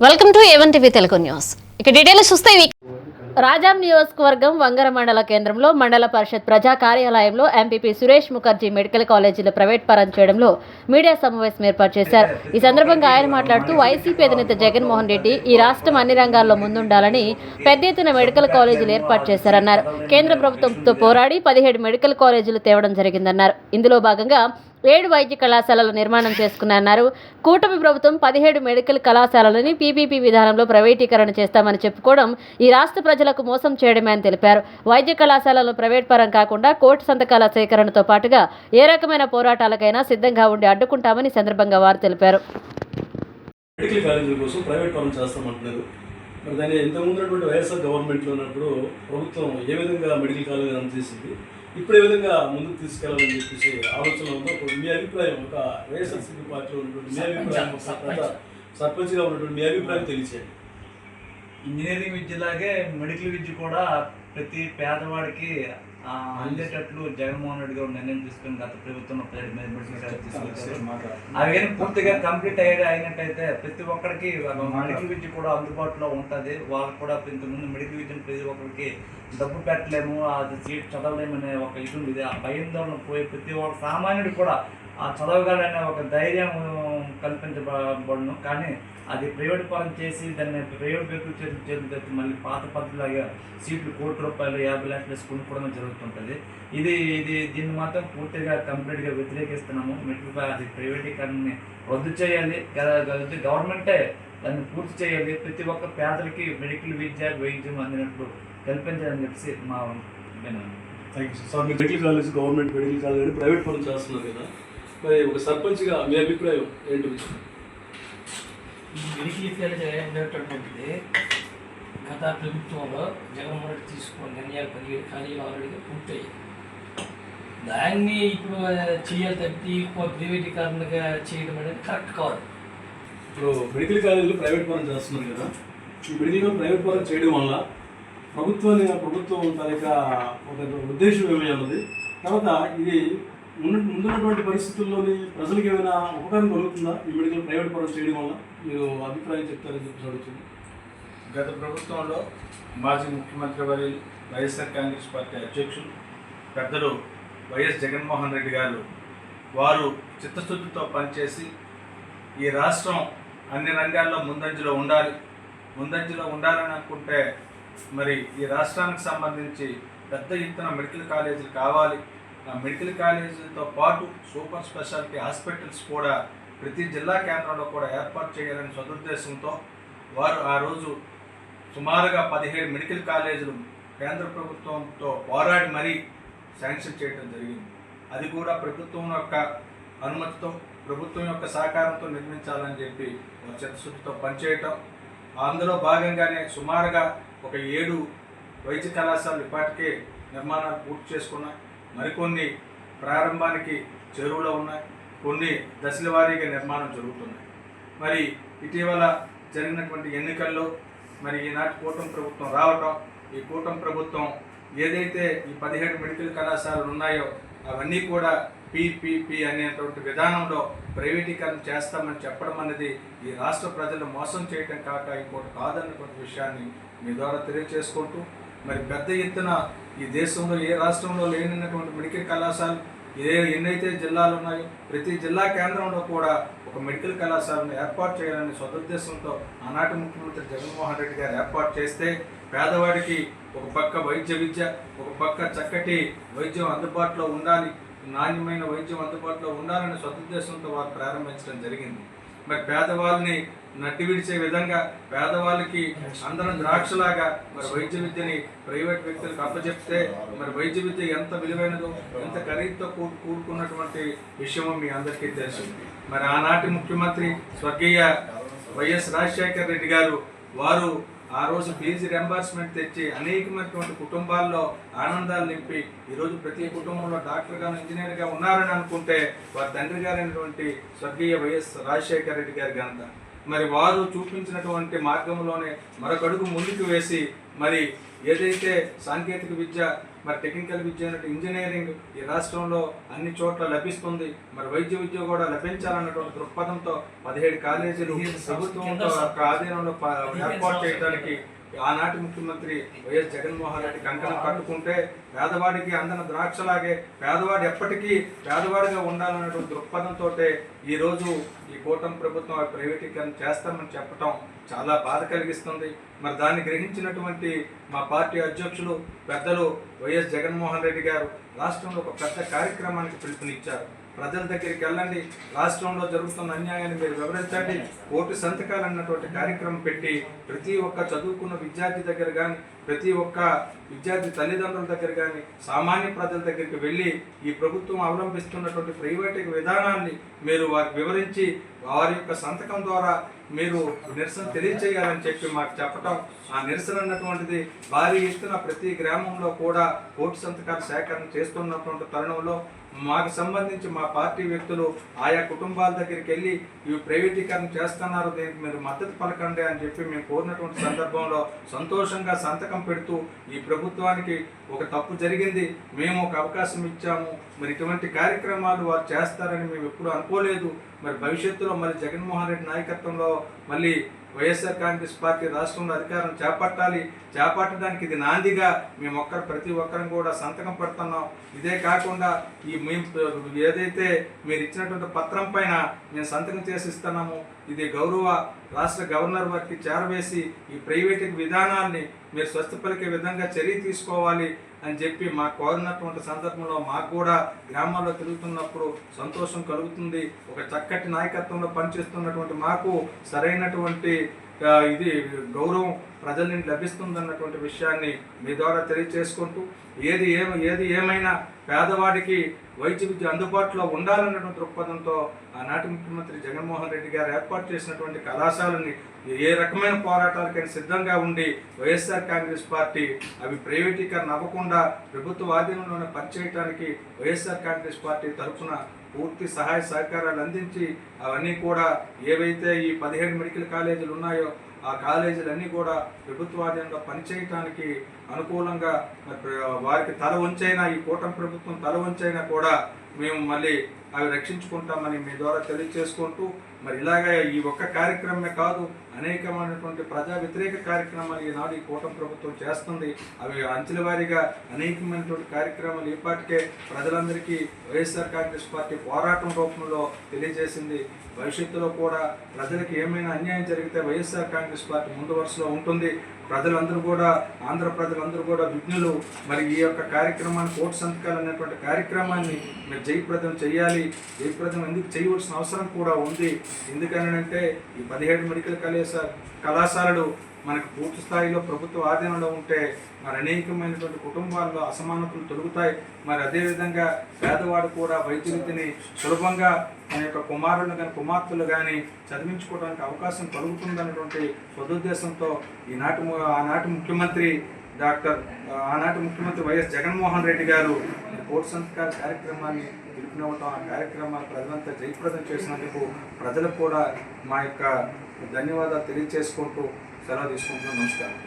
Welcome to A one TV Telugu news ఇక details చూస్తే రాజాం నియోజకవర్గం వంగర మండల కేంద్రంలో మండల పరిషత్ ప్రజా కార్యాలయంలో ఎంపీపీ సురేష్ ముఖర్జీ మెడికల్ కాలేజీలు ప్రైవేట్ పరం చేయడంలో మీడియా సమావేశం ఏర్పాటు చేశారు. ఈ సందర్భంగా ఆయన మాట్లాడుతూ వైసీపీ అధినేత జగన్మోహన్ రెడ్డి ఈ రాష్ట్రం అన్ని రంగాల్లో ముందుండాలని పెద్ద ఎత్తున మెడికల్ కాలేజీలు ఏర్పాటు చేశారన్నారు. కేంద్ర ప్రభుత్వంతో పోరాడి పదిహేడు మెడికల్ కాలేజీలు తేవడం జరిగిందన్నారు. ఇందులో భాగంగా ఏడు వైద్య కళాశాలల నిర్మాణం చేసుకున్నారు కూటమి ప్రభుత్వం పదిహేడు మెడికల్ కళాశాలలని పీపీపీ విధానంలో ప్రైవేటీకరణ చేస్తామని చెప్పుకోవడం ఈ రాష్ట్ర ప్రజలకు మోసం చేయడమే అని తెలిపారు. వైద్య కళాశాలలు ప్రైవేట్ పరం కాకుండా కోర్టు సంతకాల సేకరణతో పాటుగా ఏ రకమైన పోరాటాలకైనా సిద్ధంగా ఉండి అడ్డుకుంటామని సందర్భంగా వారు తెలిపారు. మెడికల్ కాలేజీల కోసం ప్రైవేట్ పరం చేస్తామంటున్నారు. మరి దాన్ని ఇంతకుముందు ఉన్నటువంటి వైఎస్ఆర్ గవర్నమెంట్లో ఉన్నప్పుడు ప్రభుత్వం ఏ విధంగా మెడికల్ కాలేజీ చేసింది? ఇప్పుడు ఏ విధంగా ముందుకు తీసుకెళ్ళాలని చెప్పేసి ఆలోచన ఉందో మీ అభిప్రాయం ఒక వైఎస్ఆర్సీపీ పార్టీలో ఉన్నటువంటి మీ అభిప్రాయం సర్పంచ్గా ఉన్నటువంటి మీ అభిప్రాయం తెలియచేయండి. ఇంజనీరింగ్ విద్యలాగే మెడికల్ విద్య కూడా ప్రతి పేదవాడికి అందేటట్లు జగన్మోహన్ రెడ్డి గారు నిర్ణయం తీసుకుని గత ప్రభుత్వం మీద మెడికల్ కాలేజ్ తీసుకొచ్చారు. అవి కానీ పూర్తిగా కంప్లీట్ అయ్యే అయినట్టయితే ప్రతి ఒక్కరికి మెడికల్ విద్య కూడా అందుబాటులో ఉంటుంది. వాళ్ళకి కూడా ఇంతకుముందు మెడికల్ విద్యను ప్రతి ఒక్కరికి డబ్బు పెట్టలేము అది సీట్ చదవలేము అనే ఒక ఇది ఉంది. ఆ భయందోళన పోయి ప్రతి ఒక్క సామాన్యుడు కూడా ఆ చదవగలనే ఒక ధైర్యం కల్పించబడను కానీ అది ప్రైవేట్ పరం చేసి దాన్ని ప్రైవేట్ వ్యక్తులు చేతులు చేతులు తెచ్చి మళ్ళీ పాత పద్ధతిలాగా సీట్లు కోటి రూపాయలు యాభై లక్షలు వేసుకుని కొనుక్కోవడం జరుగుతుంటుంది. ఇది ఇది దీన్ని మాత్రం పూర్తిగా కంప్లీట్గా వ్యతిరేకిస్తున్నాము. మెడికల్ అది ప్రైవేటీకరణని రద్దు చేయాలి. గవర్నమెంటే దాన్ని పూర్తి చేయాలి. ప్రతి ఒక్క పేదలకి మెడికల్ విద్య వైద్యం అందినట్లు కల్పించాలని చెప్పేసి మా విన్నాను thank you sir medical college government medical college private పనులు చేస్తున్నారు కదా. మరి ఒక సర్పంచ్గా మీ అభిప్రాయం ఏంటి? అనేటటువంటిది గత ప్రభుత్వంలో జగన్మోహన్ రెడ్డి తీసుకున్న నిర్ణయాలు పదిహేడు ఖాళీలు ఆల్రెడీగా పూర్తయ్యాయి దాన్ని ఇప్పుడు చేయాలి తప్పితే ఎక్కువ ప్రైవేటీకరణగా చేయడం అనేది కరెక్ట్ కాదు. ఇప్పుడు మెడికల్ కాలేజీలు ప్రైవేట్ పరం చేస్తున్నారు కదా. ఈ మెడికల్ ప్రైవేట్ పరం చేయడం వల్ల ప్రభుత్వాన్ని ప్రభుత్వం తాలూకా ఒక ఉద్దేశం ఏమై ఉన్నది? తర్వాత ఇది ముందున్నటువంటి పరిస్థితుల్లోని ప్రజలకు ఏమైనా ఉపకారం కలుగుతుందా? ఈ మెడికల్ ప్రైవేట్ పరం చేయడం వల్ల మీరు అభిప్రాయం చెప్తారని చెప్పి అడుగుతుంది గత ప్రభుత్వంలో మాజీ ముఖ్యమంత్రి వారి వైఎస్ఆర్ కాంగ్రెస్ పార్టీ అధ్యక్షులు పెద్దలు వైఎస్ జగన్మోహన్ రెడ్డి గారు వారు చిత్తశుద్ధితో పనిచేసి ఈ రాష్ట్రం అన్ని రంగాల్లో ముందంజలో ఉండాలి ముందంజలో ఉండాలని అనుకుంటే మరి ఈ రాష్ట్రానికి సంబంధించి పెద్ద ఎత్తున మెడికల్ కాలేజీలు కావాలి మెడికల్ కాలేజీలతో పాటు సూపర్ స్పెషాలిటీ హాస్పిటల్స్ కూడా ప్రతి జిల్లా కేంద్రంలో కూడా ఏర్పాటు చేయాలని సదుద్దేశంతో వారు ఆ రోజు సుమారుగా పదిహేడు మెడికల్ కాలేజీలు కేంద్ర ప్రభుత్వంతో పోరాడి మరీ శాంక్షన్ చేయడం జరిగింది. అది కూడా ప్రభుత్వం యొక్క అనుమతితో ప్రభుత్వం యొక్క సహకారంతో నిర్మించాలని చెప్పి వారు చిత్తశుద్ధితో పనిచేయటం అందులో భాగంగానే సుమారుగా ఒక ఏడు వైద్య కళాశాలలు ఇప్పటికే నిర్మాణాలు పూర్తి చేసుకున్నాయి. మరికొన్ని ప్రారంభానికి చెరువులో ఉన్నాయి. కొన్ని దశల వారీగా నిర్మాణం జరుగుతున్నాయి. మరి ఇటీవల జరిగినటువంటి ఎన్నికల్లో మరి ఈనాటి కూటమి ప్రభుత్వం రావటం ఈ కూటమి ప్రభుత్వం ఏదైతే ఈ పదిహేడు మెడికల్ కళాశాలలు ఉన్నాయో అవన్నీ కూడా పిపిపి అనేటువంటి విధానంలో ప్రైవేటీకరణ చేస్తామని చెప్పడం అనేది ఈ రాష్ట్ర ప్రజలు మోసం చేయటం కాక ఇంకోటి కాదన్నటువంటి విషయాన్ని మీ ద్వారా తెలియజేసుకుంటూ మరి పెద్ద ఎత్తున ఈ దేశంలో ఏ రాష్ట్రంలో లేనటువంటి మెడికల్ కళాశాలలు ఏ ఎన్నైతే జిల్లాలు ఉన్నాయో ప్రతి జిల్లా కేంద్రంలో కూడా ఒక మెడికల్ కళాశాలను ఏర్పాటు చేయాలని సదుద్దేశంతో ఆనాటి ముఖ్యమంత్రి జగన్మోహన్ రెడ్డి గారు ఏర్పాటు చేస్తే పేదవాడికి ఒక పక్క వైద్య విద్య ఒక పక్క చక్కటి వైద్యం అందుబాటులో ఉండాలి నాణ్యమైన వైద్యం అందుబాటులో ఉండాలనే సదుద్దేశంతో వారు ప్రారంభించడం జరిగింది. మరి పేదవాళ్ళని నట్టి విడిచే విధంగా పేదవాళ్ళకి అందరం ద్రాక్షలాగా మరి వైద్య విద్యని ప్రైవేట్ వ్యక్తులకు అప్పచెప్తే మరి వైద్య విద్య ఎంత విలువైనదో ఎంత ఖరీదుతో కూ- కూడుకున్నటువంటి విషయమో మీ అందరికీ తెలుసు. మరి ఆనాటి ముఖ్యమంత్రి స్వర్గీయ వైఎస్ రాజశేఖర రెడ్డి గారు వారు ఆ రోజు ఫీజు రెంబర్స్మెంట్ తెచ్చి అనేకమైనటువంటి కుటుంబాల్లో ఆనందాలు నింపి ఈరోజు ప్రతి కుటుంబంలో డాక్టర్ గాను ఇంజనీర్గా ఉన్నారని అనుకుంటే వారి తండ్రి గారైనటువంటి స్వర్గీయ వైఎస్ రాజశేఖర రెడ్డి గారి ఘనత. మరి వారు చూపించినటువంటి మార్గంలోనే మరొకడుగు ముందుకు వేసి మరి ఏదైతే సాంకేతిక విద్య మరి టెక్నికల్ విద్య అయినట్టు ఇంజనీరింగ్ ఈ రాష్ట్రంలో అన్ని చోట్ల లభిస్తుంది మరి వైద్య విద్య కూడా లభించాలన్నటువంటి దృక్పథంతో పదిహేడు కాలేజీలు ప్రభుత్వం యొక్క ఆధీనంలో ఏర్పాటు చేయడానికి ఆనాటి ముఖ్యమంత్రి వైఎస్ జగన్మోహన్ రెడ్డి కంకణం కట్టుకుంటే పేదవాడికి అందన ద్రాక్షలాగే పేదవాడు ఎప్పటికీ పేదవాడిగా ఉండాలన్నటువంటి దృక్పథంతో ఈరోజు ఈ కూటమి ప్రభుత్వం ఆ ప్రైవేటీకరణ చేస్తామని చెప్పటం చాలా బాధ కలిగిస్తుంది. మరి దాన్ని గ్రహించినటువంటి మా పార్టీ అధ్యక్షులు పెద్దలు వైఎస్ జగన్మోహన్ రెడ్డి గారు రాష్ట్రంలో ఒక పెద్ద కార్యక్రమానికి పిలుపునిచ్చారు. ప్రజల దగ్గరికి వెళ్ళండి. రాష్ట్రంలో జరుగుతున్న అన్యాయాన్ని మీరు వివరించండి. ఓటు సంతకాలు అన్నటువంటి కార్యక్రమం పెట్టి ప్రతి ఒక్క చదువుకున్న విద్యార్థి దగ్గర కానీ ప్రతి ఒక్క విద్యార్థి తల్లిదండ్రుల దగ్గర కానీ సామాన్య ప్రజల దగ్గరికి వెళ్ళి ఈ ప్రభుత్వం అవలంబిస్తున్నటువంటి ప్రైవేటు విధానాన్ని మీరు వారికి వివరించి వారి యొక్క సంతకం ద్వారా మీరు నిరసన తెలియచేయాలని చెప్పి మాకు చెప్పటం ఆ నిరసన అన్నటువంటిది భారీ ఎత్తున ప్రతి గ్రామంలో కూడా ఓటు సంతకాల సేకరణ చేస్తున్నటువంటి తరుణంలో మాకు సంబంధించి మా పార్టీ వ్యక్తులు ఆయా కుటుంబాల దగ్గరికి వెళ్ళి ఇవి ప్రైవేటీకరణ చేస్తున్నారు దీనికి మీరు మద్దతు పలకండి అని చెప్పి మేము కోరినటువంటి సందర్భంలో సంతోషంగా సంతకం పెడుతూ ఈ ప్రభుత్వానికి ఒక తప్పు జరిగింది మేము ఒక అవకాశం ఇచ్చాము మరి ఇటువంటి కార్యక్రమాలు వారు చేస్తారని మేము ఎప్పుడు అనుకోలేదు. మరి భవిష్యత్తులో మళ్ళీ జగన్మోహన్ రెడ్డి నాయకత్వంలో మళ్ళీ వైఎస్ఆర్ కాంగ్రెస్ పార్టీ రాష్ట్రంలో అధికారం చేపట్టాలి చేపట్టడానికి ఇది నాందిగా మేము ఒక్కరు ప్రతి ఒక్కరం కూడా సంతకం పెడుతున్నాం. ఇదే కాకుండా ఈ మేము ఏదైతే మీరు ఇచ్చినటువంటి పత్రం పైన మేము సంతకం చేసి ఇస్తున్నాము ఇది గౌరవ రాష్ట్ర గవర్నర్ వారికి చేరవేసి ఈ ప్రైవేట్ విధానాన్ని మీరు స్వస్థపలికే విధంగా చర్య తీసుకోవాలి. అని చెప్పి మాకు కోరినటువంటి సందర్భంలో మాకు కూడా గ్రామాల్లో తిరుగుతున్నప్పుడు సంతోషం కలుగుతుంది. ఒక చక్కటి నాయకత్వంలో పనిచేస్తున్నటువంటి మాకు సరైనటువంటి ఇది గౌరవం ప్రజల నుండి లభిస్తుందన్నటువంటి విషయాన్ని మీ ద్వారా తెలియజేసుకుంటూ ఏది ఏమ ఏది ఏమైనా పేదవాడికి వైద్య విద్య అందుబాటులో ఉండాలన్నటువంటి దృక్పథంతో ఆనాటి ముఖ్యమంత్రి జగన్మోహన్ రెడ్డి గారు ఏర్పాటు చేసినటువంటి కళాశాలని ఏ రకమైన పోరాటాలకైనా సిద్ధంగా ఉండి వైఎస్ఆర్ కాంగ్రెస్ పార్టీ అవి ప్రైవేటీకరణ అవ్వకుండా ప్రభుత్వ ఆధీనంలోనే పనిచేయడానికి వైఎస్ఆర్ కాంగ్రెస్ పార్టీ తరఫున పూర్తి సహాయ సహకారాలు అందించి అవన్నీ కూడా ఏవైతే ఈ పదిహేడు మెడికల్ కాలేజీలు ఉన్నాయో ఆ కాలేజీలన్నీ కూడా ప్రభుత్వాధీనంలో పనిచేయటానికి అనుకూలంగా వారికి తల వంచైనా ఈ కూటమి ప్రభుత్వం తల వంచైనా కూడా మేము మళ్ళీ అవి రక్షించుకుంటామని మీ ద్వారా తెలియజేసుకుంటూ మరి ఇలాగా ఈ ఒక్క కార్యక్రమమే కాదు అనేకమైనటువంటి ప్రజా వ్యతిరేక కార్యక్రమాలు ఈనాడు ఈ కూటమి ప్రభుత్వం చేస్తుంది. అవి అంచెల వారీగా అనేకమైనటువంటి కార్యక్రమాలు ఇప్పటికే ప్రజలందరికీ వైఎస్ఆర్ కాంగ్రెస్ పార్టీ పోరాటం రూపంలో తెలియజేసింది. భవిష్యత్తులో కూడా ప్రజలకు ఏమైనా అన్యాయం జరిగితే వైఎస్ఆర్ కాంగ్రెస్ పార్టీ ముందు వరుసలో ఉంటుంది. ప్రజలందరూ కూడా ఆంధ్ర ప్రజలందరూ కూడా విఘ్నులు. మరి ఈ యొక్క కార్యక్రమాన్ని కోటి సంతకాలు అనేటువంటి కార్యక్రమాన్ని మీరు జయప్రదం చేయాలి. జయప్రదం ఎందుకు చేయవలసిన అవసరం కూడా ఉంది. ఎందుకనంటే ఈ పదిహేడు మెడికల్ కళాశ కళాశాలలు మనకు పూర్తి స్థాయిలో ప్రభుత్వ ఆధీనంలో ఉంటే మరి అనేకమైనటువంటి కుటుంబాల్లో అసమానతలు తొలుగుతాయి. మరి అదేవిధంగా పేదవాడు కూడా వైద్య విద్యని సులభంగా మన యొక్క కుమారులు కానీ కుమార్తెలు కానీ చదివించుకోవడానికి అవకాశం కలుగుతుందన్నటువంటి సదుద్దేశంతో ఈనాటి ఆనాటి ముఖ్యమంత్రి డాక్టర్ ఆనాటి ముఖ్యమంత్రి వైఎస్ జగన్మోహన్ రెడ్డి గారు ఈ కోటి కార్యక్రమాన్ని పిలుపునివ్వటం ఆ కార్యక్రమాన్ని ప్రజలంతా జయప్రదం చేసినందుకు ప్రజలకు కూడా మా యొక్క ధన్యవాదాలు తెలియజేసుకుంటూ సెలవు తీసుకుంటున్నాం. నమస్కారం.